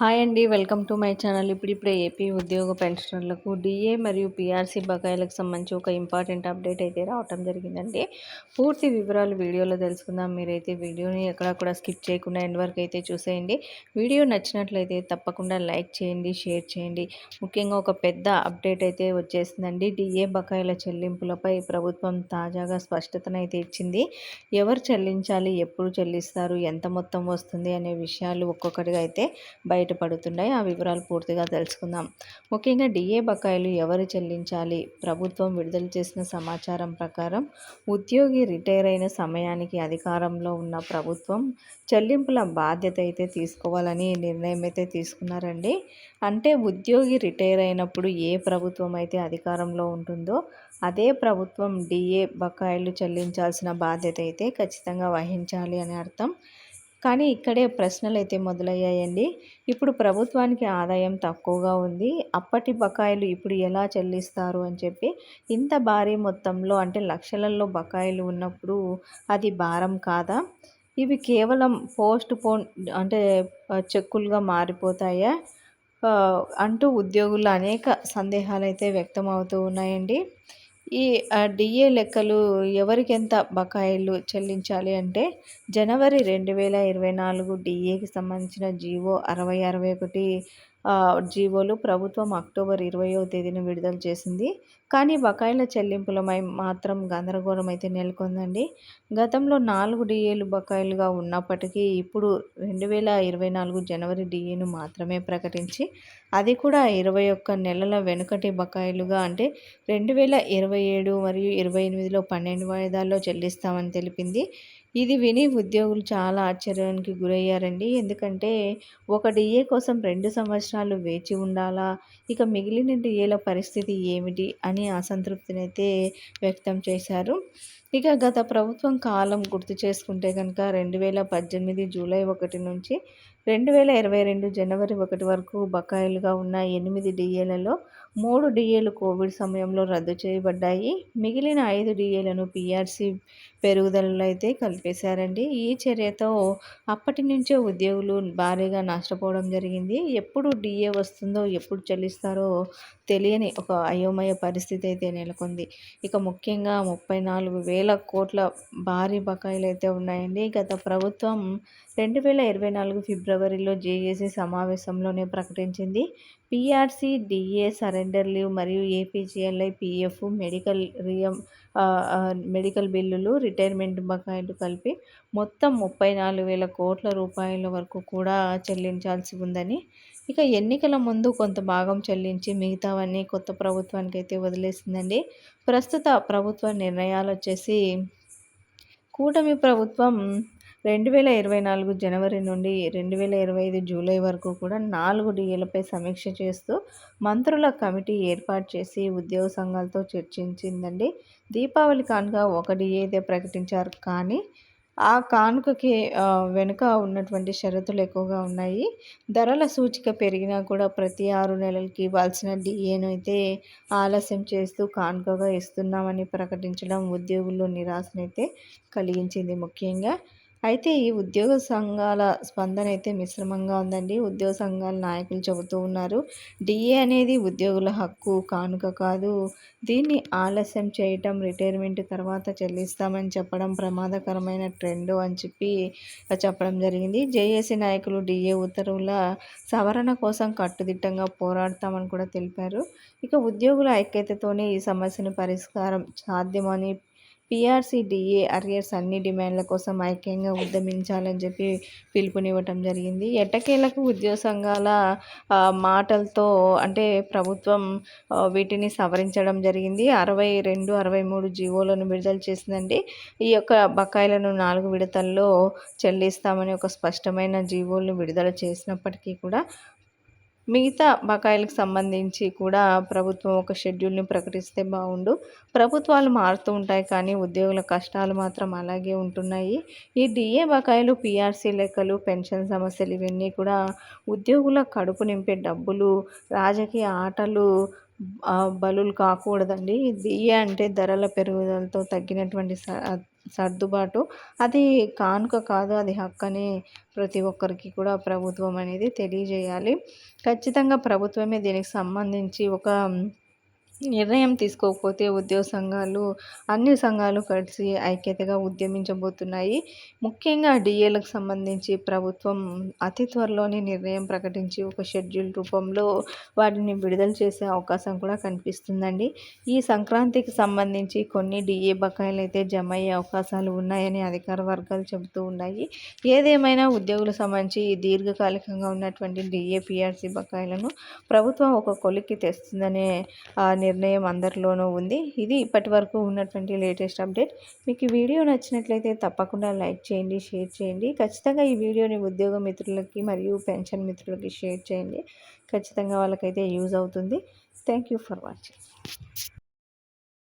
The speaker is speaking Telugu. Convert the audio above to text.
హాయ్ అండి వెల్కమ్ టు మై ఛానల్. ఇప్పుడిప్పుడే ఏపీ ఉద్యోగ పెన్షనర్లకు డిఏ మరియు పిఆర్సీ బకాయిలకు సంబంధించి ఒక ఇంపార్టెంట్ అప్డేట్ అయితే రావటం జరిగిందండి. పూర్తి వివరాలు వీడియోలో తెలుసుకుందాం. మీరైతే వీడియోని ఎక్కడ కూడా స్కిప్ చేయకుండా ఎండ్ వరకు అయితే చూసేయండి. వీడియో నచ్చినట్లయితే తప్పకుండా లైక్ చేయండి షేర్ చేయండి. ముఖ్యంగా ఒక పెద్ద అప్డేట్ అయితే వచ్చేసిందండి. డిఏ బకాయిల చెల్లింపులపై ప్రభుత్వం తాజాగా స్పష్టతనైతే ఇచ్చింది. ఎవరు చెల్లించాలి ఎప్పుడు చెల్లిస్తారు ఎంత మొత్తం వస్తుంది అనే విషయాలు ఒక్కొక్కటిగా అయితే బయట బయటపడుతున్నాయి. ఆ వివరాలు పూర్తిగా తెలుసుకుందాం. ముఖ్యంగా డిఏ బకాయిలు ఎవరు చెల్లించాలి? ప్రభుత్వం విడుదల చేసిన సమాచారం ప్రకారం ఉద్యోగి రిటైర్ అయిన సమయానికి అధికారంలో ఉన్న ప్రభుత్వం చెల్లింపుల బాధ్యత అయితే తీసుకోవాలని నిర్ణయం అయితే తీసుకున్నారండి. అంటే ఉద్యోగి రిటైర్ అయినప్పుడు ఏ ప్రభుత్వం అయితే అధికారంలో ఉంటుందో అదే ప్రభుత్వం డిఏ బకాయిలు చెల్లించాల్సిన బాధ్యత అయితే ఖచ్చితంగా వహించాలి అని అర్థం. కానీ ఇక్కడే ప్రశ్నలు అయితే మొదలయ్యాయండి. ఇప్పుడు ప్రభుత్వానికి ఆదాయం తక్కువగా ఉంది. అప్పటి బకాయిలు ఇప్పుడు ఎలా చెల్లిస్తారు అని చెప్పి ఇంత భారీ మొత్తంలో అంటే లక్షలలో బకాయిలు ఉన్నప్పుడు అది భారం కాదా? ఇవి కేవలం పోస్ట్ పోన్ అంటే చెక్కులుగా మారిపోతాయా? అంటూ ఉద్యోగులు అనేక సందేహాలు అయితే వ్యక్తం అవుతూ ఉన్నాయండి. ఈ డిఏ లెక్కలు ఎవరికి ఎంత బకాయిలు చెల్లించాలి అంటే జనవరి రెండు వేల ఇరవై నాలుగు డిఏకి సంబంధించిన జీవో అరవై అరవై ఒకటి జీవోలు ప్రభుత్వం అక్టోబర్ ఇరవయో తేదీన విడుదల చేసింది. కానీ బకాయిల చెల్లింపులపై మాత్రం గందరగోళం అయితే నెలకొందండి. గతంలో నాలుగు డిఏలు బకాయిలుగా ఉన్నప్పటికీ ఇప్పుడు రెండు వేల ఇరవై నాలుగు జనవరి డిఏను మాత్రమే ప్రకటించి అది కూడా ఇరవై ఒక్క నెలల వెనుకటి బకాయిలుగా అంటే రెండు వేల ఇరవై ఏడు మరియు ఇరవై ఎనిమిదిలో పన్నెండు వాయిదాల్లో చెల్లిస్తామని తెలిపింది. ఇది విని ఉద్యోగులు చాలా ఆశ్చర్యానికి గురయ్యారండి. ఎందుకంటే ఒక డిఏ కోసం రెండు సంవత్సరాలు వేచి ఉండాలా? ఇక మిగిలిన డిఏల పరిస్థితి ఏమిటి? అని అసంతృప్తినైతే వ్యక్తం చేశారు. ఇక గత ప్రభుత్వం కాలం గుర్తు చేసుకుంటే కనుక రెండు వేల పద్దెనిమిది జూలై ఒకటి నుంచి రెండు వేల ఇరవై రెండు జనవరి ఒకటి వరకు బకాయిలుగా ఉన్న ఎనిమిది డిఏలలో మూడు డిఏలు కోవిడ్ సమయంలో రద్దు చేయబడ్డాయి. మిగిలిన ఐదు డిఏలను పిఆర్సీ పెరుగుదలలో అయితే కలిపేశారండి. ఈ చర్యతో అప్పటి నుంచే ఉద్యోగులు భారీగా నష్టపోవడం జరిగింది. ఎప్పుడు డిఏ వస్తుందో ఎప్పుడు చెల్లిస్తారో తెలియని ఒక అయోమయ పరిస్థితి అయితే నెలకొంది. ఇక ముఖ్యంగా ముప్పై నాలుగు వేల కోట్ల భారీ బకాయిలు అయితే ఉన్నాయండి. గత ప్రభుత్వం రెండు వేల ఇరవై నాలుగు ఫిబ్రవరిలో జేఏసీ సమావేశంలోనే ప్రకటించింది. పిఆర్సీ డిఏ సరెండర్ లీవ్ మరియు ఏపీజీఎల్ఐ పిఎఫ్ మెడికల్ రియం మెడికల్ బిల్లులు రిటైర్మెంట్ బకాయిలు కలిపి మొత్తం ముప్పై నాలుగు వేల కోట్ల రూపాయల వరకు కూడా చెల్లించాల్సి ఉందని ఇక ఎన్నికల ముందు కొంత భాగం చెల్లించి మిగతావన్నీ కొత్త ప్రభుత్వానికి అయితే వదిలేసిందండి. ప్రస్తుత ప్రభుత్వ నిర్ణయాలు వచ్చేసి కూటమి ప్రభుత్వం రెండు వేల ఇరవై నాలుగు జనవరి నుండి రెండు వేల ఇరవై ఐదు జూలై వరకు కూడా నాలుగు డిఏలపై సమీక్ష చేస్తూ మంత్రుల కమిటీ ఏర్పాటు చేసి ఉద్యోగ సంఘాలతో చర్చించిందండి. దీపావళి కానుక ఒక డిఏదే ప్రకటించారు. కానీ ఆ కానుకకి వెనుక ఉన్నటువంటి షరతులు ఎక్కువగా ఉన్నాయి. ధరల సూచిక పెరిగినా కూడా ప్రతి ఆరు నెలలకి ఇవ్వాల్సిన డిఏను అయితే ఆలస్యం చేస్తూ కానుకగా ఇస్తున్నామని ప్రకటించడం ఉద్యోగుల్లో నిరాశనైతే కలిగించింది. ముఖ్యంగా అయితే ఈ ఉద్యోగ సంఘాల స్పందన అయితే మిశ్రమంగా ఉందండి. ఉద్యోగ సంఘాల నాయకులు చెబుతూ ఉన్నారు డిఏ అనేది ఉద్యోగుల హక్కు కానుక కాదు. దీన్ని ఆలస్యం చేయటం రిటైర్మెంట్ తర్వాత చెల్లిస్తామని చెప్పడం ప్రమాదకరమైన ట్రెండ్ అని చెప్పి చెప్పడం జరిగింది. జేఏసీ నాయకులు డిఏ ఉత్తర్వుల సవరణ కోసం కట్టుదిట్టంగా పోరాడతామని కూడా తెలిపారు. ఇక ఉద్యోగుల ఐక్యతతోనే ఈ సమస్యను పరిష్కారం సాధ్యమని పీఆర్సీడీఏ అరియర్స్ అన్ని డిమాండ్ల కోసం ఐక్యంగా ఉద్యమించాలని చెప్పి పిలుపునివ్వటం జరిగింది. ఎట్టకేలకు ఉద్యోగ సంఘాల మాటలతో అంటే ప్రభుత్వం వీటిని సవరించడం జరిగింది. అరవై రెండు అరవై మూడు జీవోలను విడుదల చేసిందండి. ఈ యొక్క బకాయిలను నాలుగు విడతల్లో చెల్లిస్తామని ఒక స్పష్టమైన జీవోలను విడుదల చేసినప్పటికీ కూడా మిగతా బకాయిలకు సంబంధించి కూడా ప్రభుత్వం ఒక షెడ్యూల్ని ప్రకటిస్తే బాగుండు. ప్రభుత్వాలు మారుతూ ఉంటాయి కానీ ఉద్యోగుల కష్టాలు మాత్రం అలాగే ఉంటున్నాయి. ఈ డిఏ బకాయిలు పిఆర్సీ లెక్కలు పెన్షన్ సమస్యలు ఇవన్నీ కూడా ఉద్యోగుల కడుపు నింపే డబ్బులు రాజకీయ ఆటలు బలులు కాకూడదండి. డిఏ అంటే ధరల పెరుగుదలతో తగ్గినటువంటి సర్దుబాటు. అది కానుక కాదు అది హక్కని ప్రతి ఒక్కరికి కూడా ప్రభుత్వం అనేది తెలియజేయాలి. ఖచ్చితంగా ప్రభుత్వమే దీనికి సంబంధించి ఒక నిర్ణయం తీసుకోకపోతే ఉద్యోగ సంఘాలు అన్ని సంఘాలు కలిసి ఐక్యతగా ఉద్యమించబోతున్నాయి. ముఖ్యంగా డిఏలకు సంబంధించి ప్రభుత్వం అతి త్వరలోనే నిర్ణయం ప్రకటించి ఒక షెడ్యూల్ రూపంలో వాటిని విడుదల చేసే అవకాశం కూడా కనిపిస్తుందండి. ఈ సంక్రాంతికి సంబంధించి కొన్ని డిఏ బకాయిలు అయితే జమ అయ్యే అవకాశాలు ఉన్నాయని అధికార వర్గాలు చెబుతూ ఉన్నాయి. ఏదేమైనా ఉద్యోగులకు సంబంధించి దీర్ఘకాలికంగా ఉన్నటువంటి డిఏ పిఆర్సీ బకాయిలను ప్రభుత్వం ఒక కొలిక్కి తెస్తుందనే నిర్ణయం అందరిలోనూ ఉంది. ఇది ఇప్పటి వరకు ఉన్నటువంటి లేటెస్ట్ అప్డేట్. మీకు ఈ వీడియో నచ్చినట్లయితే తప్పకుండా లైక్ చేయండి షేర్ చేయండి. ఖచ్చితంగా ఈ వీడియోని ఉద్యోగ మిత్రులకి మరియు పెన్షన్ మిత్రులకి షేర్ చేయండి. ఖచ్చితంగా వాళ్ళకైతే యూజ్ అవుతుంది. Thank you for watching.